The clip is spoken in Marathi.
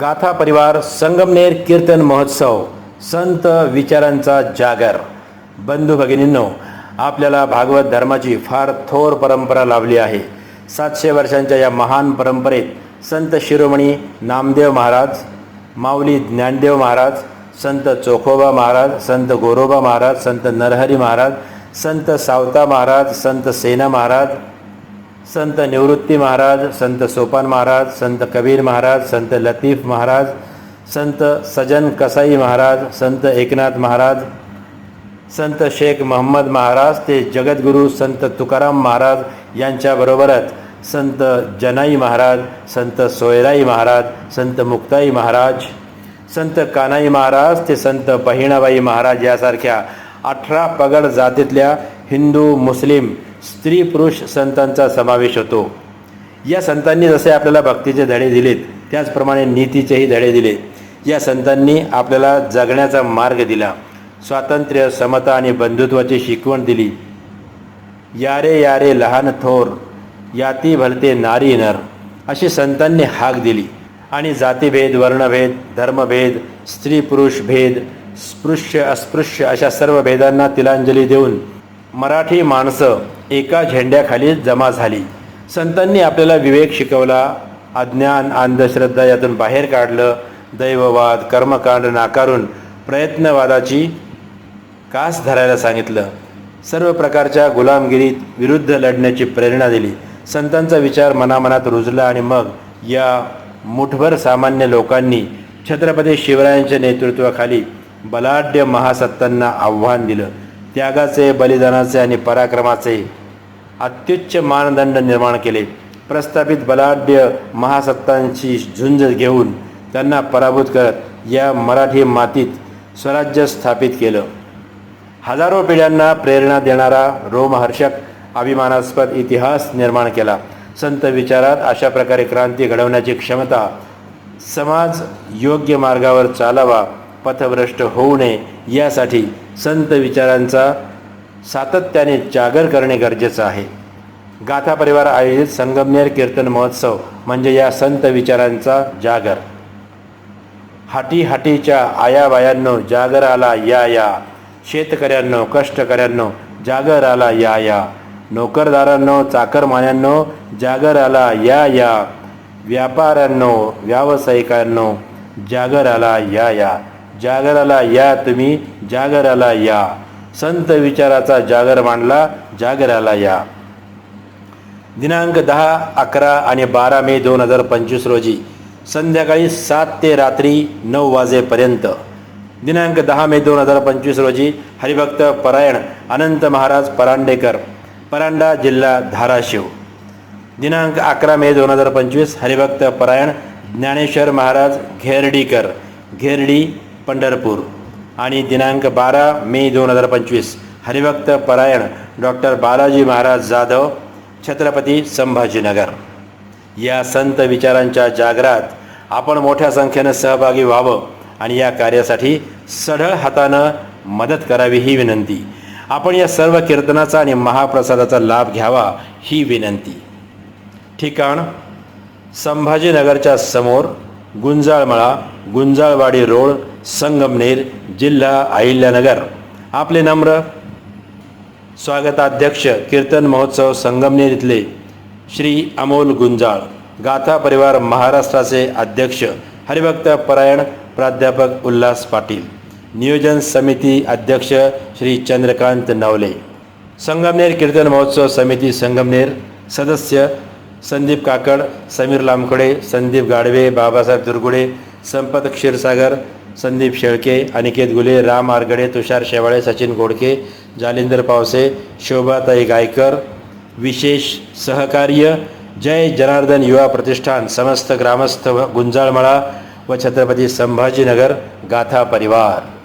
गाथा परिवार संगमनेर कीर्तन महोत्सव संत विचारांचा जागर. बंधू भगिनींनो आपल्याला भागवत धर्माची फार थोर परंपरा लाभली आहे. सातशे वर्षांच्या या महान परंपरेत संत शिरोमणी नामदेव महाराज माऊली ज्ञानदेव महाराज संत चोखोबा महाराज संत गोरोबा महाराज संत नरहरी महाराज संत सावता महाराज संत सेना महाराज संत निवृत्ती महाराज संत सोपान महाराज संत कबीर महाराज संत लतीफ महाराज संत सजन कसाई महाराज संत एकनाथ महाराज संत शेख महम्मद महाराज ते जगद्गुरू संत तुकाराम महाराज यांच्याबरोबरच संत जनाई महाराज संत सोयराई महाराज संत मुक्ताई महाराज संत कानाई महाराज ते संत बहिणाबाई महाराज यासारख्या अठरा पगड जातीतल्या हिंदू मुस्लिम स्त्री पुरुष संतांचा समावेश होतो. या संतांनी जसे आपल्याला भक्तीचे धडे दिलेत त्याचप्रमाणे नीतीचेही धडे दिले. या संतांनी आपल्याला जगण्याचा मार्ग दिला. स्वातंत्र्य समता आणि बंधुत्वाची शिकवण दिली. यारे यारे लहान थोर याती भलते नारी नर अशी संतांनी हाक दिली. आणि जातीभेद वर्णभेद धर्मभेद स्त्री पुरुष भेद स्पृश्य अस्पृश्य अशा सर्व भेदांना तिलांजली देऊन मराठी माणसं एका झेंड्याखाली जमा झाली. संतांनी आपल्याला विवेक शिकवला अज्ञान अंधश्रद्धा यातून बाहेर काढलं दैववाद कर्मकांड नाकारून प्रयत्नवादाची कास धरायला सांगितलं. सर्व प्रकारच्या गुलामगिरीत विरुद्ध लढण्याची प्रेरणा दिली. संतांचा विचार मनामनात रुजला आणि मग या मुठभर सामान्य लोकांनी छत्रपती शिवरायांच्या नेतृत्वाखाली बलाढ्य महासत्तांना आव्हान दिलं. त्यागाचे बलिदानाचे आणि पराक्रमाचे अत्युच्च मानदंड निर्माण केले. प्रस्थापित बलाढ्य महासत्तांची झुंज घेऊन त्यांना पराभूत करत या मराठी मातीत स्वराज्य स्थापित केलं. हजारो पिढ्यांना प्रेरणा देणारा रोमहर्षक अभिमानास्पद इतिहास निर्माण केला. संत विचारात अशा प्रकारे क्रांती घडवण्याची क्षमता समाज योग्य मार्गावर चालावा पथभ्रष्ट होऊ नये यासाठी संत विचारांचा सातत्याने जागर करणे गरजेचं आहे. गाथा परिवार आयोजित संगमनेर कीर्तन महोत्सव म्हणजे या संत विचारांचा जागर. हाटी हाटीच्या आयाबायांनो जागर आला या या. शेतकऱ्यांनो कष्टकऱ्यांनो जागर आला या या. नोकरदारांनो चाकरमान्यांनो जागर आला या या. व्यापाऱ्यांनो व्यावसायिकांनो जागर आला या या. जागराला या तुम्ही जागराला या. संत विचाराचा जागर मांडला जागराला या. दिनांक दहा अकरा आणि बारा मे दोन हजार पंचवीस रोजी संध्याकाळी सात ते रात्री नऊ वाजेपर्यंत. दिनांक दहा मे दोन हजार पंचवीस रोजी हरिभक्त परायण अनंत महाराज परांडेकर परांडा जिल्हा धाराशिव. दिनांक अकरा मे दोन हजार पंचवीस हरिभक्त परायण ज्ञानेश्वर महाराज घेरडीकर. घेरडी पंढरपूर. आणि दिनांक बारा मे दोन हजार पंचवीस. हरिभक्त परायण डॉक्टर बालाजी महाराज जाधव छत्रपती संभाजीनगर. या संत विचारांच्या जागरात आपण मोठ्या संख्येनं सहभागी व्हावं आणि या कार्यासाठी सढळ हातानं मदत करावी ही विनंती. आपण या सर्व कीर्तनाचा आणि महाप्रसादाचा लाभ घ्यावा ही विनंती. ठिकाण संभाजीनगरच्या समोर गुंजाळमळा गुंजाळवाडी रोड संगमनेर जिल्हा अहिल्यानगर. आपले नम्र स्वागताध्यक्ष कीर्तन महोत्सव संगमनेर इथले श्री अमोल गुंजाळ गाथा परिवार महाराष्ट्राचे अध्यक्ष हरिभक्त परायण प्राध्यापक उल्हास पाटील नियोजन समिती अध्यक्ष श्री चंद्रकांत नवले संगमनेर कीर्तन महोत्सव समिती संगमनेर सदस्य संदीप काकड समीर लामखडे संदीप गाडवे बाबासाहेब दुर्गुडे संपत क्षीरसागर संदीप शेळके अनिकेत गुले राम आरगडे तुषार शेवाळे सचिन गोडके जालिंदर पावसे शोभाताई गायकर. विशेष सहकार्य जय जनार्दन युवा प्रतिष्ठान समस्त ग्रामस्थ व गुंजाळमळा व छत्रपती संभाजीनगर गाथा परिवार.